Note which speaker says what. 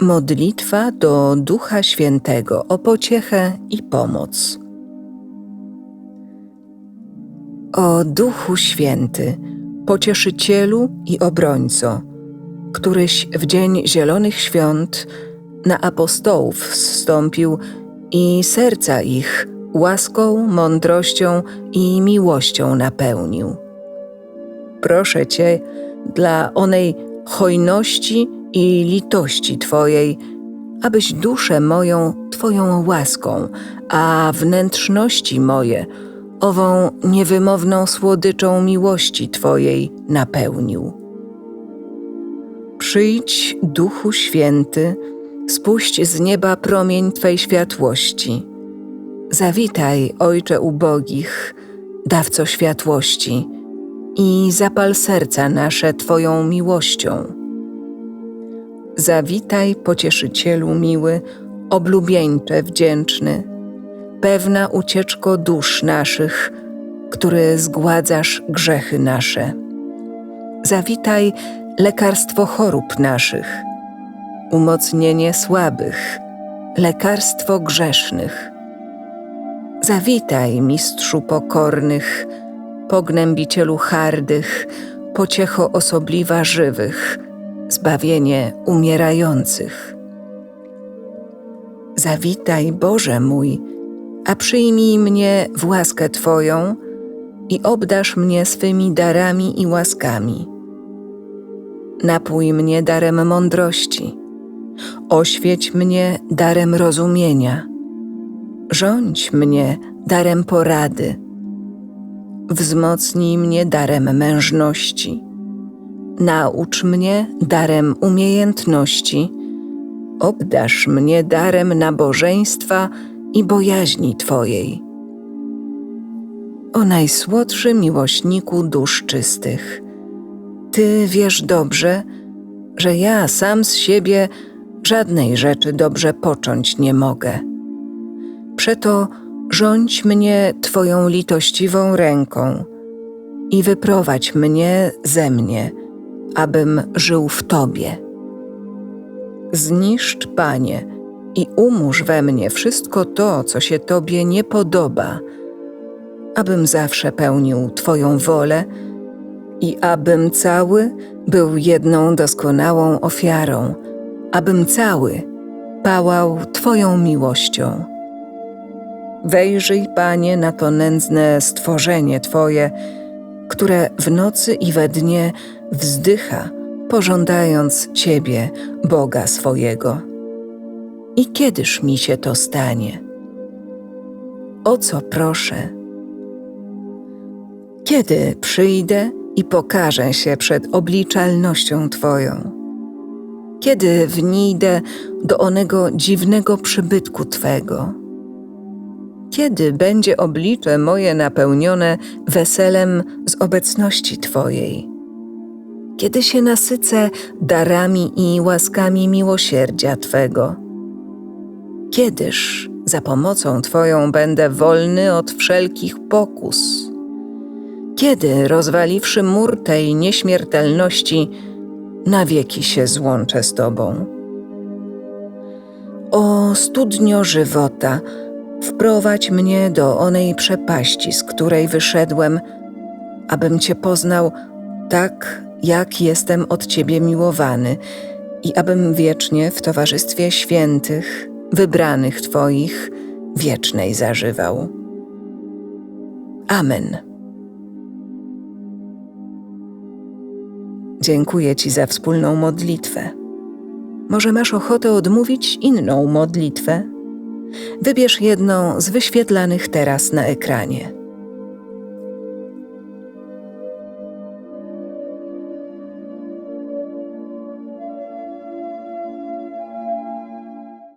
Speaker 1: Modlitwa do Ducha Świętego o pociechę i pomoc. O Duchu Święty, pocieszycielu i obrońco, któryś w dzień Zielonych Świąt na apostołów zstąpił i serca ich łaską, mądrością i miłością napełnił. Proszę Cię dla onej hojności i litości Twojej, abyś duszę moją Twoją łaską, a wnętrzności moje ową niewymowną słodyczą miłości Twojej napełnił. Przyjdź, Duchu Święty, spuść z nieba promień Twej światłości. Zawitaj, Ojcze ubogich, dawco światłości, i zapal serca nasze Twoją miłością. Zawitaj, pocieszycielu miły, oblubieńcze wdzięczny, pewna ucieczko dusz naszych, który zgładzasz grzechy nasze. Zawitaj lekarstwo chorób naszych, umocnienie słabych, lekarstwo grzesznych. Zawitaj, mistrzu pokornych, pognębicielu hardych, pociecho osobliwa żywych, zbawienie umierających. Zawitaj, Boże mój, a przyjmij mnie w łaskę Twoją i obdasz mnie swymi darami i łaskami. Napój mnie darem mądrości, oświeć mnie darem rozumienia, rządź mnie darem porady, wzmocnij mnie darem mężności, naucz mnie darem umiejętności, obdasz mnie darem nabożeństwa i bojaźni Twojej. O najsłodszy miłośniku dusz czystych, Ty wiesz dobrze, że ja sam z siebie żadnej rzeczy dobrze począć nie mogę. Przeto rządź mnie Twoją litościwą ręką i wyprowadź mnie ze mnie, abym żył w Tobie. Zniszcz, Panie, i umórz we mnie wszystko to, co się Tobie nie podoba, abym zawsze pełnił Twoją wolę i abym cały był jedną doskonałą ofiarą, abym cały pałał Twoją miłością. Wejrzyj, Panie, na to nędzne stworzenie Twoje, które w nocy i we dnie wzdycha, pożądając Ciebie, Boga swojego. I kiedyż mi się to stanie? O co proszę? Kiedy przyjdę i pokażę się przed obliczalnością Twoją? Kiedy wnijdę do onego dziwnego przybytku Twego? Kiedy będzie oblicze moje napełnione weselem z obecności Twojej? Kiedy się nasycę darami i łaskami miłosierdzia Twego? Kiedyż za pomocą Twoją będę wolny od wszelkich pokus? Kiedy, rozwaliwszy mur tej nieśmiertelności, na wieki się złączę z Tobą? O studnio żywota, wprowadź mnie do onej przepaści, z której wyszedłem, abym Cię poznał tak, jak jestem od Ciebie miłowany i abym wiecznie w towarzystwie świętych, wybranych Twoich, wiecznej zażywał. Amen. Dziękuję Ci za wspólną modlitwę. Może masz ochotę odmówić inną modlitwę? Wybierz jedną z wyświetlanych teraz na ekranie.